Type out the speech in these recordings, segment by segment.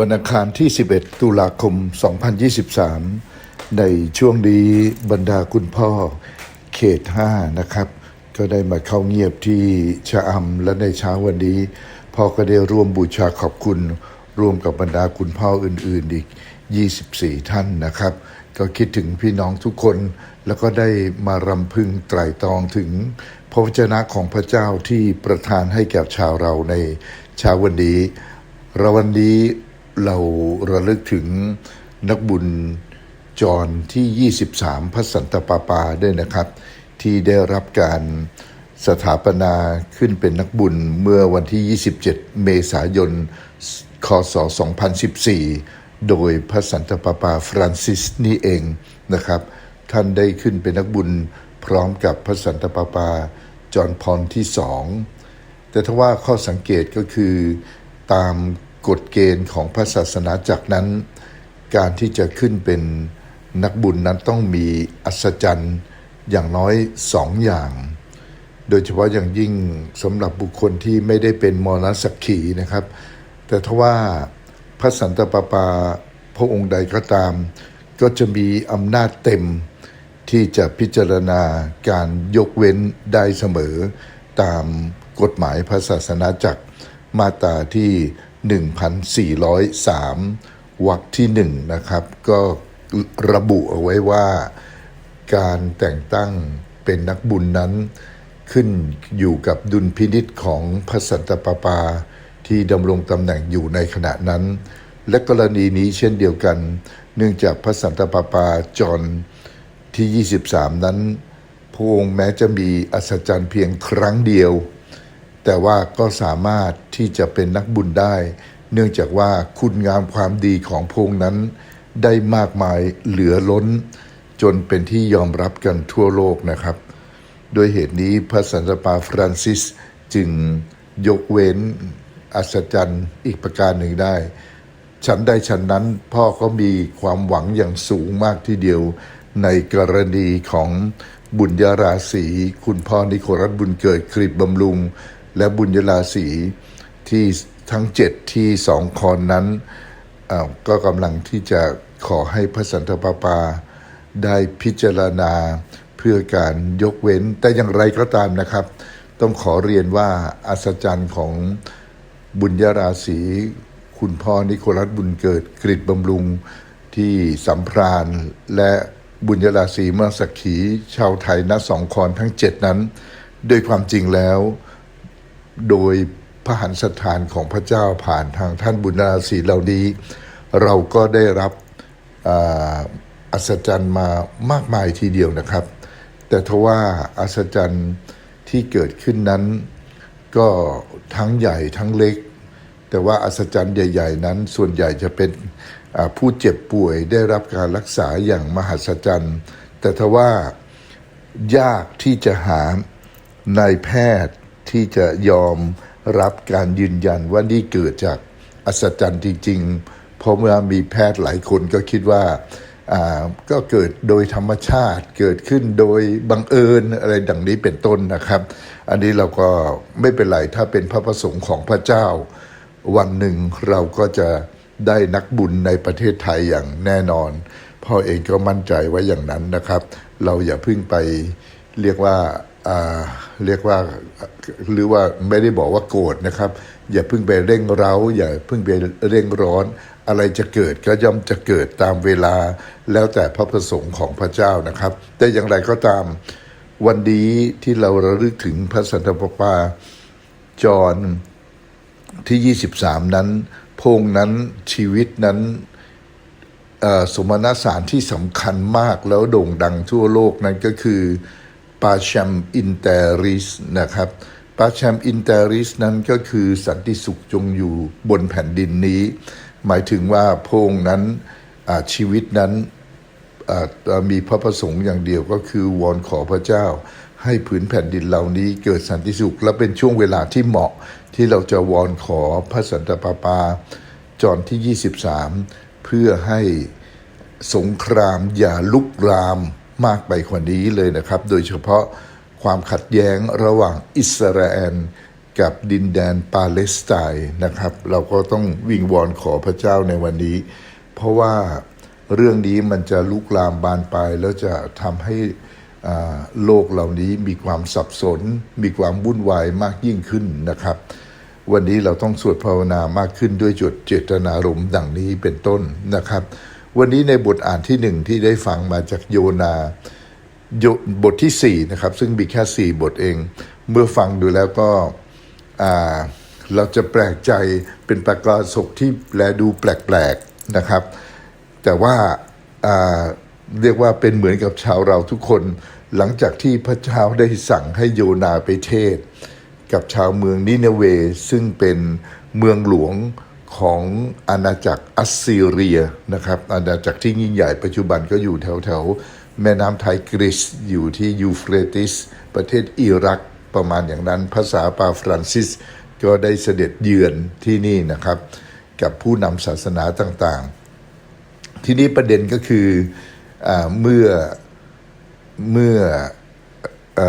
วันอังคารที่ 11 ตุลาคม 2023 ในช่วงนี้บรรดาคุณพ่อเขต 5 นะครับ ก็ได้มาเข้าเงียบที่ชะอำและในเช้าวันนี้ พ่อก็ได้ร่วมบูชาขอบคุณ ร่วมกับบรรดาคุณพ่ออื่น ๆ อีก 24 ท่านนะครับ ก็คิดถึงพี่น้องทุกคน แล้วก็ได้มารำพึงไตรตรองถึงพระวจนะของพระเจ้าที่ประทานให้แก่ชาวเราในเช้าวันนี้เราวันนี้ เราระลึกถึงนักบุญจรที่ 23 พระสันตปาปาด้วยนะครับ ที่ได้รับการสถาปนาขึ้นเป็นนักบุญเมื่อวันที่ 27 เมษายน คศ 2014 โดยพระสันตปาปาฟรานซิสนี่เองนะครับ ท่านได้ขึ้นเป็นนักบุญพร้อมกับพระสันตปาปาจอห์นพอลที่สองแต่ถ้าว่าข้อสังเกตก็คือตาม กฎเกณฑ์ของพระศาสนาจักรนั้น การที่จะขึ้นเป็นนักบุญนั้นต้องมีอัศจรรย์อย่างน้อยสองอย่าง โดยเฉพาะอย่างยิ่งสำหรับบุคคลที่ไม่ได้เป็นมรณสักขีนะครับ แต่ถ้าว่าพระสันตะปาปาพระองค์ใดก็ตาม ก็จะมีอำนาจเต็มที่จะพิจารณาการยกเว้นได้เสมอตามกฎหมายพระศาสนาจักรมาตราที่ 1403วรรคที่หนึ่งนะครับ ก็ระบุเอาไว้ว่าการแต่งตั้งเป็นนักบุญนั้น ขึ้นอยู่กับดุลพินิษของพระสันตะปาปาที่ดำรงตำแหน่งอยู่ในขณะนั้น และกรณีนี้เช่นเดียวกัน เนื่องจากพระสันตะปาปาจอนที่ 23 นั้นพระองค์แม้จะมีอัศจรรย์เพียงครั้งเดียว แต่ว่าก็สามารถที่จะเป็นนักบุญได้ เนื่องจากว่าคุณงามความดีของพงค์นั้น ได้มากมายเหลือล้น จนเป็นที่ยอมรับกันทั่วโลกนะครับ โดยเหตุนี้พระสันตะปาฟรานซิสจึงยกเว้นอัศจรรย์อีกประการหนึ่งได้ฉันใดฉันนั้นพ่อก็มีความหวังอย่างสูงมากทีเดียว ในกรณีของบุญยราศีคุณพ่อนิโครัตบุญเกิดกริบบำรุง และบุญยราศีที่ทั้งเจ็ดที่สองคอนนั้นก็กำลังที่จะขอให้พระสันตะปาปาได้พิจารณาเพื่อการยกเว้น แต่อย่างไรก็ตามนะครับ ต้องขอเรียนว่าอัศจรรย์ของบุญยราศีคุณพ่อนิโคลัสบุญเกิดกริดบำรุงที่สัมพรานและบุญยราศีเมื่อสักขี ชาวไทยณสองคอนทั้งเจ็ดนั้น โดยความจริงแล้ว โดยพระหันสถานของพระเจ้าผ่านทางท่านบุญราศีเหล่านี้ เราก็ได้รับอัศจรรย์มามากมายทีเดียวนะครับ แต่ทว่าอัศจรรย์ที่เกิดขึ้นนั้น ก็ทั้งใหญ่ทั้งเล็ก แต่ว่าอัศจรรย์ใหญ่ ๆ นั้น ส่วนใหญ่จะเป็นผู้เจ็บป่วยได้รับการรักษาอย่างมหัศจรรย์ แต่ทว่ายากที่จะหานายแพทย์ ที่จะยอมรับการยืนยันว่านี่เกิดจากอัศจรรย์จริง ๆ เพราะเมื่อมีแพทย์หลายคนก็คิดว่าอ่าก็เกิดโดยธรรมชาติเกิดขึ้นโดยบังเอิญอะไรดังนี้เป็นต้นนะครับ อันนี้เราก็ไม่เป็นไรถ้าเป็นพระประสงค์ของพระเจ้า วันหนึ่งเราก็จะได้นักบุญในประเทศไทยอย่างแน่นอน พ่อเองก็มั่นใจไว้อย่างนั้นนะครับ เราอย่าพิ่งไปเรียกว่า เรียกว่าหรือว่าไม่ได้บอกว่าโกรธนะครับ อย่าเพิ่งไปเร่งเร้า อย่าเพิ่งไปเร่งร้อน อะไรจะเกิดก็ย่อมจะเกิดตามเวลา แล้วแต่พระประสงค์ของพระเจ้านะครับ แต่อย่างไรก็ตามวันนี้ที่เราระลึกถึงพระสันตะปาปาจอห์นที่ 23 นั้นพงค์นั้นชีวิตนั้นสมณสารที่สำคัญมากแล้วโด่งดังทั่วโลกนั้นก็คือ ปาชัมอินเตริสนะครับปาชัมอินเตริสนั้นก็คือสันติสุขจงอยู่บนแผ่นดินนี้ หมายถึงว่าพงนั้นอาชีวิตนั้นอามีพระประสงค์อย่างเดียวก็คือวอนขอพระเจ้า ให้ผืนแผ่นดินเหล่านี้เกิดสันติสุข และเป็นช่วงเวลาที่เหมาะที่เราจะวอนขอพระสันตะปาปาจอนที่ 23 เพื่อให้สงครามอย่าลุกราม มากไปกว่านี้เลยนะครับ โดยเฉพาะความขัดแย้งระหว่างอิสราเอลกับดินแดนปาเลสไตน์นะครับ เราก็ต้องวิงวอนขอพระเจ้าในวันนี้ เพราะว่าเรื่องนี้มันจะลุกลามบานปลายแล้วจะทำให้โลกเหล่านี้มีความสับสน มีความวุ่นวายมากยิ่งขึ้นนะครับ วันนี้เราต้องสวดภาวนามากขึ้นด้วยจุดเจตนารมณ์ดังนี้เป็นต้นนะครับ วันนี้ในบทอ่านที่หนึ่งที่ได้ฟังมาจากโยนาโยบทที่4นะครับ ซึ่งมีแค่4บทเอง เมื่อฟังดูแล้วก็เราจะแปลกใจเป็นประกาศกที่แลดูแปลกๆนะครับ แต่ว่าอ่าเรียกว่าเป็นเหมือนกับชาวเราทุกคน หลังจากที่พระเจ้าได้สั่งให้โยนาไปเทศ กับชาวเมืองนิเนเวซึ่งเป็นเมืองหลวง ของอาณาจักรอัสซีเรียนะครับอาณาจักรที่ยิ่งใหญ่ปัจจุบันก็อยู่แถวแถวๆแม่น้ำไทกริสอยู่ที่ยูเฟรติส ประเทศอิรักประมาณอย่างนั้น ภาษาปาฟรานซิสก็ได้เสด็จเยือนที่นี่นะครับ กับผู้นำศาสนาต่างๆ ทีนี้ประเด็นก็คืออเมื่อเมื่ออ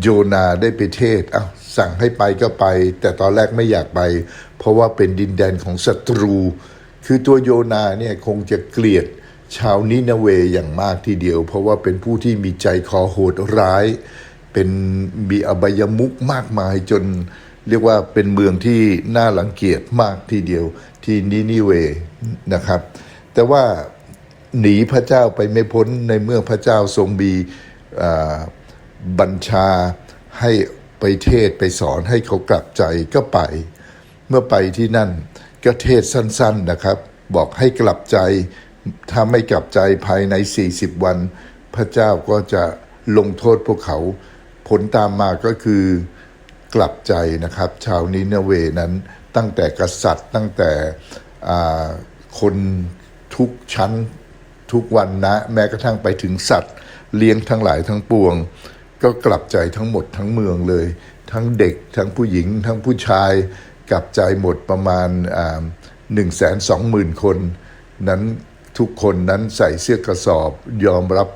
โยนาได้ไปเทศอ้าวสั่งให้ไปก็ไป แต่ตอนแรกไม่อยากไป เพราะว่าเป็นดินแดนของศัตรู คือตัวโยนาเนี่ยคงจะเกลียดชาวนินเวอย่างมากทีเดียว เพราะว่าเป็นผู้ที่มีใจคอโหดร้าย เป็นมีอบายมุกมากมายจน เรียกว่าเป็นเมืองที่น่ารังเกียจมากทีเดียวที่นินิเวนะครับ แต่ว่าหนีพระเจ้าไปไม่พ้นในเมื่อพระเจ้าทรงมีบัญชาให้ไปเทศไปสอนให้เขากลับใจก็ไป มื่อไปที่นั่นก็เทศสั้นๆนะครับ บอกให้กลับใจ ถ้าไม่กลับใจภายใน 40 วัน พระเจ้าก็จะลงโทษพวกเขา ผลตามมาก็คือกลับใจนะครับ ชาวนินเวนั้นตั้งแต่กษัตริย์ตั้งแต่คนทุกชั้นทุกวันนะ แม้กระทั่งไปถึงสัตว์ เลี้ยงทั้งหลายทั้งปวง ก็กลับใจทั้งหมดทั้งเมืองเลย ทั้งเด็กทั้งผู้หญิง ทั้งผู้ชาย กลับใจหมดประมาณหนึ่งแสนสองหมื่นคน นั้นทุกคนนั้นใส่เสื้อกระสอบยอมรับ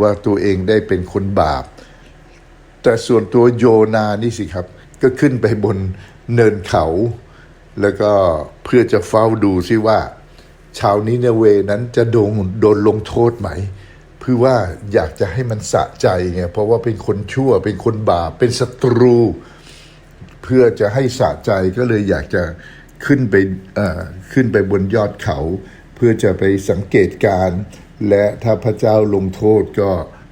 ว่าตัวเองได้เป็นคนบาป แต่ส่วนตัวโยนานี่สิครับ ก็ขึ้นไปบนเนินเขา แล้วก็เพื่อจะเฝ้าดูซิว่า ชาวนิเนเวนั้นจะโดนโดนลงโทษไหมเพื่อว่าอยากจะให้มันสะใจไงเพราะว่าเป็นคนชั่วเป็นคนบาปเป็นศัตรู เพื่อจะให้สะใจก็เลยอยากจะขึ้นไปขึ้นไปบนยอดเขา เพื่อจะไปสังเกตการ และถ้าพระเจ้าลงโทษก็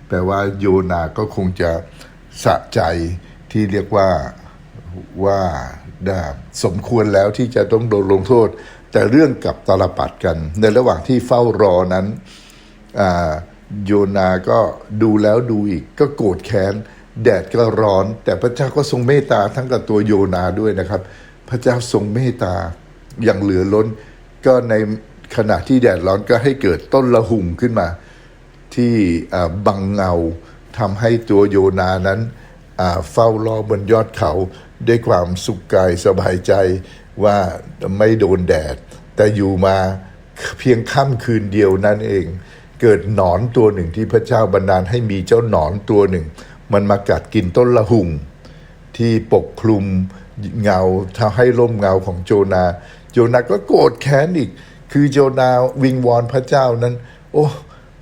แปลว่าโยนาก็คงจะสะใจที่เรียกว่าว่าด้สมควรแล้วที่จะต้องโดนลงโทษ แต่เรื่องกับตาลปัดกัน ในระหว่างที่เฝ้ารอนั้นโยนาก็ดูแล้วดูอีกก็โกรธแค้น แดดก็ร้อน แต่พระเจ้าก็ทรงเมตตาทั้งกับตัวโยนาด้วยนะครับ พระเจ้าทรงเมตตาอย่างเหลือล้น ก็ในขณะที่แดดร้อนก็ให้เกิดต้นละหุ่งขึ้นมา ที่บังเงาทำให้ตัวโยนานั้นเฝ้ารอบนยอดเขาด้วยความสุขกายสบายใจว่าไม่โดนแดด แต่อยู่มาเพียงค่ำคืนเดียวนั่นเอง เกิดหนอนตัวหนึ่งที่พระเจ้าบันดาลให้มีเจ้าหนอนตัวหนึ่ง มันมากัดกินต้นละหุ่ง ที่ปกคลุมเงาทำให้ร่มเงาของโจนา โจนาก็โกรธแค้นอีก คือโจนาวิงวอนพระเจ้านั้น โอ้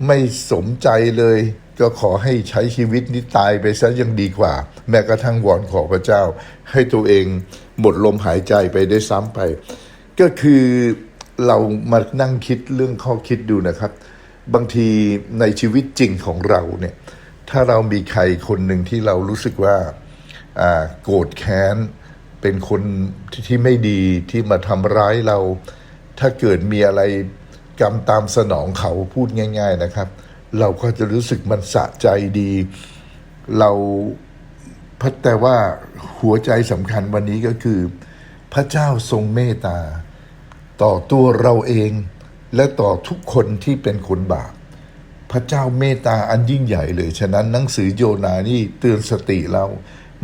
ไม่สมใจเลย ก็ขอให้ใช้ชีวิตนี้ตายไปซะยังดีกว่า แม้กระทั่งวอนขอพระเจ้า ให้ตัวเองหมดลมหายใจไปได้ซ้ำไป ก็คือเรามานั่งคิดเรื่องข้อคิดดูนะครับ บางทีในชีวิตจริงของเราเนี่ย ถ้าเรามีใครคนหนึ่งที่เรารู้สึกว่าโกรธแค้น เป็นคนที่ที่ไม่ดีที่มาทำร้ายเรา ถ้าเกิดมีอะไรกรรมตามสนองเขาพูดง่าย ๆนะครับ เราก็จะรู้สึกมันสะใจดี เราพัแต่ว่าหัวใจสำคัญวันนี้ก็คือ พระเจ้าทรงเมตตา ต่อตัวเราเอง และต่อทุกคนที่เป็นคนบาป พระเจ้าเมตตาอันยิ่งใหญ่เลย ฉะนั้นหนังสือโยนานี่เตือนสติเรา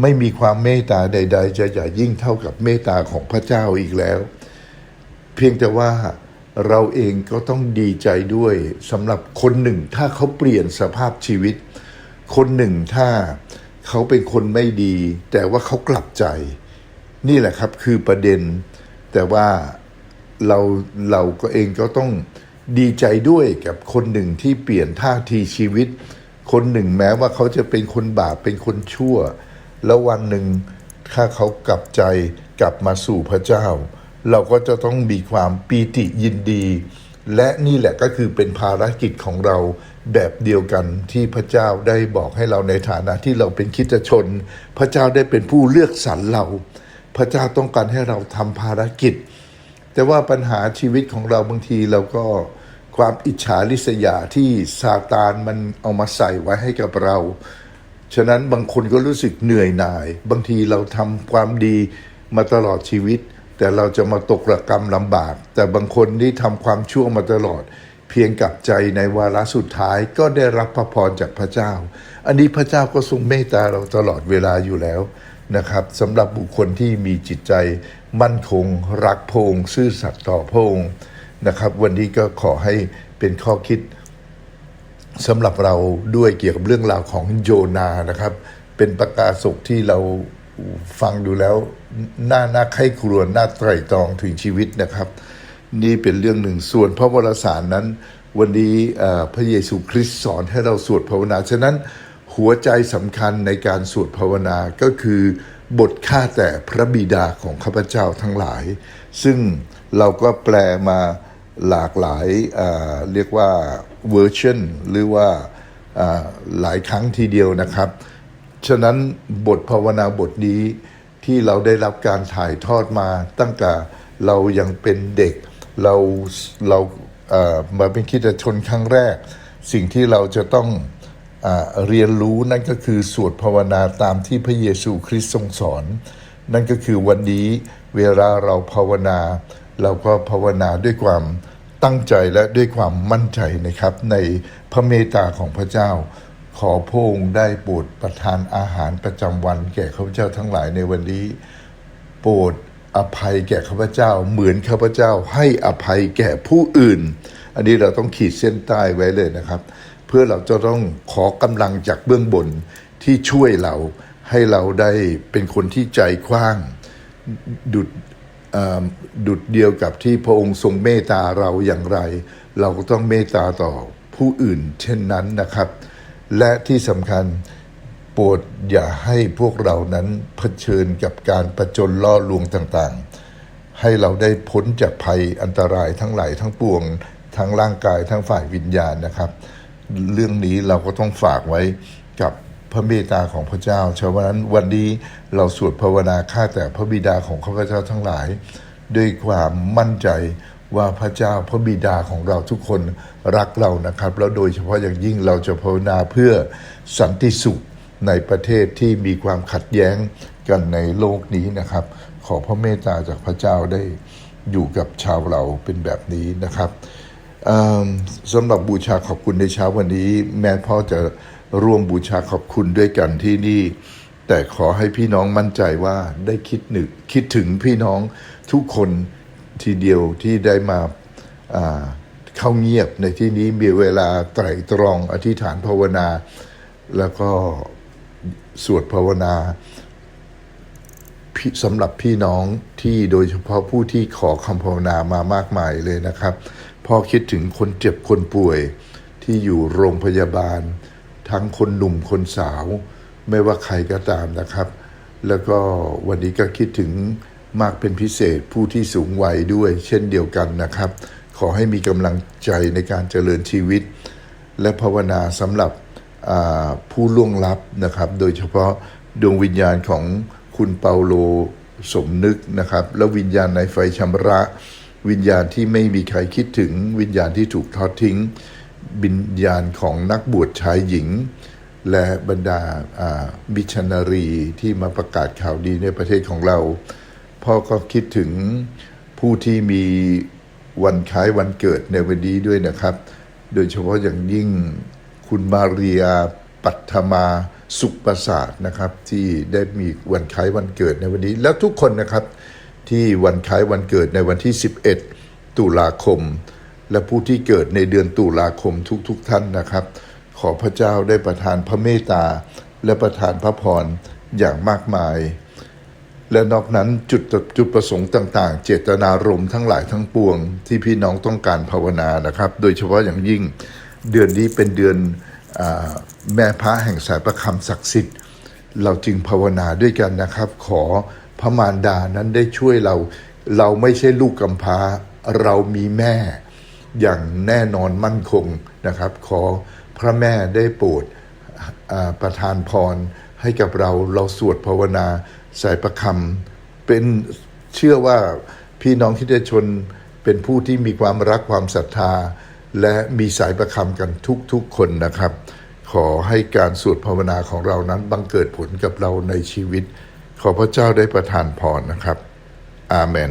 ไม่มีความเมตตาใด ๆ จะใหญ่ยิ่งเท่ากับเมตตาของพระเจ้าอีกแล้ว เพียงแต่ว่าเราเองก็ต้องดีใจด้วยสำหรับคนหนึ่งถ้าเขาเปลี่ยนสภาพชีวิต คนหนึ่งถ้าเขาเป็นคนไม่ดี แต่ว่าเขากลับใจ นี่แหละครับคือประเด็น แต่ว่าเราเราก็เองก็ต้อง ดีใจด้วยกับคนหนึ่งที่เปลี่ยนท่าทีชีวิต คนหนึ่งแม้ว่าเขาจะเป็นคนบาปเป็นคนชั่ว แล้ววันหนึ่งถ้าเขากลับใจกลับมาสู่พระเจ้า เราก็จะต้องมีความปีติยินดี และนี่แหละก็คือเป็นภารกิจของเราแบบเดียวกันที่พระเจ้าได้บอกให้เราในฐานะที่เราเป็นคริสตชน พระเจ้าได้เป็นผู้เลือกสรรเรา พระเจ้าต้องการให้เราทำภารกิจ แต่ว่าปัญหาชีวิตของเราบางทีเราก็ความอิจฉาริษยาที่ซาตานมันเอามาใส่ไว้ให้กับเรา ฉะนั้นบางคนก็รู้สึกเหนื่อยหน่าย บางทีเราทำความดีมาตลอดชีวิต แต่เราจะมาตกระกรรมลำบาก แต่บางคนที่ทำความชั่วมาตลอด เพียงกับใจในวาระสุดท้ายก็ได้รับพระพรจากพระเจ้า อันนี้พระเจ้าก็ทรงเมตตาเราตลอดเวลาอยู่แล้ว นะครับสำหรับบุคคลที่มีจิตใจมั่นคง รักพงซื่อสัตย์ต่อพงนะครับ วันนี้ก็ขอให้เป็นข้อคิดสำหรับเราด้วยเกี่ยวกับเรื่องราวของโยนานะครับ เป็นประกาศกที่เราฟังดูแล้วน่าน่าไข้ครวญน่าไตร่ตรองถึงชีวิตนะครับ นี่เป็นเรื่องหนึ่งส่วนพระวรสารนั้น วันนี้พระเยซูคริสต์สอนให้เราสวดภาวนาฉะนั้น หัวใจสำคัญในการสวดภาวนาก็คือบทข้าแต่พระบิดาของข้าพเจ้าทั้งหลาย ซึ่งเราก็แปลมาหลากหลายเอ่อเรียกว่าเวอร์ชันหรือว่าาหลายครั้งทีเดียวนะครับ ฉะนั้นบทภาวนาบทนี้ที่เราได้รับการถ่ายทอดมาตั้งแต่เรายังเป็นเด็กเราเราเอ่อมาเป็นคิดชนครั้งแรก สิ่งที่เราจะต้อง เรียนรู้นั่นก็คือสวดภาวนาตามที่พระเยซูคริสต์ทรงสอน นั่นก็คือวันนี้เวลาเราภาวนา เราก็ภาวนาด้วยความตั้งใจและด้วยความมั่นใจนะครับ ในพระเมตตาของพระเจ้า ขอพระองค์ได้โปรดประทานอาหารประจำวัน แก่ข้าพเจ้าทั้งหลายในวันนี้ โปรดอภัยแก่ข้าพเจ้า เหมือนข้าพเจ้าให้อภัยแก่ผู้อื่น อันนี้เราต้องขีดเส้นใต้ไว้เลยนะครับ เพื่อเราจะต้องขอกำลังจากเบื้องบนที่ช่วยเราให้เราได้เป็นคนที่ใจกว้าง ดุดเอ่อดุดเดียวกับที่พระองค์ทรงเมตตาเราอย่างไร เราก็ต้องเมตตาต่อผู้อื่นเช่นนั้นนะครับ และที่สำคัญโปรดอย่าให้พวกเรานั้นเผชิญกับการประจนล่อลวงต่างๆ ให้เราได้พ้นจากภัยอันตรายทั้งหลายทั้งปวง ทั้งร่างกายทั้งฝ่ายวิญญาณนะครับ เรื่องนี้เราก็ต้องฝากไว้กับพระเมตตาของพระเจ้าฉะนั้นวันนี้เราสวดภาวนาข้าแต่พระบิดาของข้าพเจ้าทั้งหลาย ด้วยความมั่นใจว่าพระเจ้าพระบิดาของเราทุกคนรักเรานะครับ แล้วโดยเฉพาะอย่างยิ่งเราจะภาวนาเพื่อสันติสุขในประเทศที่มีความขัดแย้งกันในโลกนี้นะครับ ขอพระเมตตาจากพระเจ้าได้อยู่กับชาวเราเป็นแบบนี้นะครับ สำหรับบูชาขอบคุณในเช้าวันนี้ แม้พ่อจะร่วมบูชาขอบคุณด้วยกันที่นี่ แต่ขอให้พี่น้องมั่นใจว่าได้คิดหนึกคิดถึงพี่น้องทุกคนทีเดียวที่ได้มาาเข้าเงียบในที่นี้มีเวลาไตรตรองอธิษฐานภาวนา แล้วก็สวดภาวนาสำหรับพี่น้องที่โดยเฉพาะผู้ที่ขอคำภาวนามามากมายเลยนะครับ พ่อคิดถึงคนเจ็บคนป่วย ที่อยู่โรงพยาบาล ทั้งคนหนุ่มคนสาว ไม่ว่าใครก็ตามนะครับ แล้วก็วันนี้ก็คิดถึงมากเป็นพิเศษผู้ที่สูงวัยด้วย เช่นเดียวกันนะครับ ขอให้มีกำลังใจในการเจริญชีวิต และภาวนาสำหรับผู้ล่วงลับนะครับ โดยเฉพาะดวงวิญญาณของคุณเปาโลสมนึกนะครับ แล้ววิญญาณในไฟชำระ วิญญาณที่ไม่มีใครคิดถึง วิญญาณที่ถูกทอดทิ้ง วิญญาณของนักบวชชายหญิง และบรรดามิชนนารีที่มาประกาศข่าวดีในประเทศของเรา พ่อก็คิดถึงผู้ที่มีวันคล้ายวันเกิดในวันนี้ด้วยนะครับ โดยเฉพาะอย่างยิ่งคุณมาเรียปัทมาสุขประสาทนะครับ ที่ได้มีวันคล้ายวันเกิดในวันนี้ แล้วทุกคนนะครับ ที่วันคล้ายวันเกิดในวันที่ 11 ตุลาคม และผู้ที่เกิดในเดือนตุลาคมทุกๆทท่านนะครับ ขอพระเจ้าได้ประทานพระเมตตา และประทานพระพรอย่างมากมาย และนอกนั้นจุดจุดประสงค์ต่างๆ เจตนารมณ์ทั้งหลายทั้งปวง ที่พี่น้องต้องการภาวนานะครับ โดยเฉพาะอย่างยิ่งเดือนนี้เป็นเดือนอแม่พระแห่งสายประคำศักดิ์สิทธิ์ เราจึงภาวนาด้วยกันนะครับ ขอ พระมารดานั้นได้ช่วยเรา เราไม่ใช่ลูกกำพร้า เรามีแม่อย่างแน่นอนมั่นคงนะครับ ขอพระแม่ได้โปรดประทานพรให้กับเราเราสวดภาวนาสายประคำเป็นเชื่อว่าพี่น้องที่ได้ชนเป็นผู้ที่มีความรักความศรัทธา และมีสายประคำกันทุกๆคนนะครับ ขอให้การสวดภาวนาของเรานั้นบังเกิดผลกับเราในชีวิต ขอพระเจ้าได้ประทานพรนะครับ อาเมน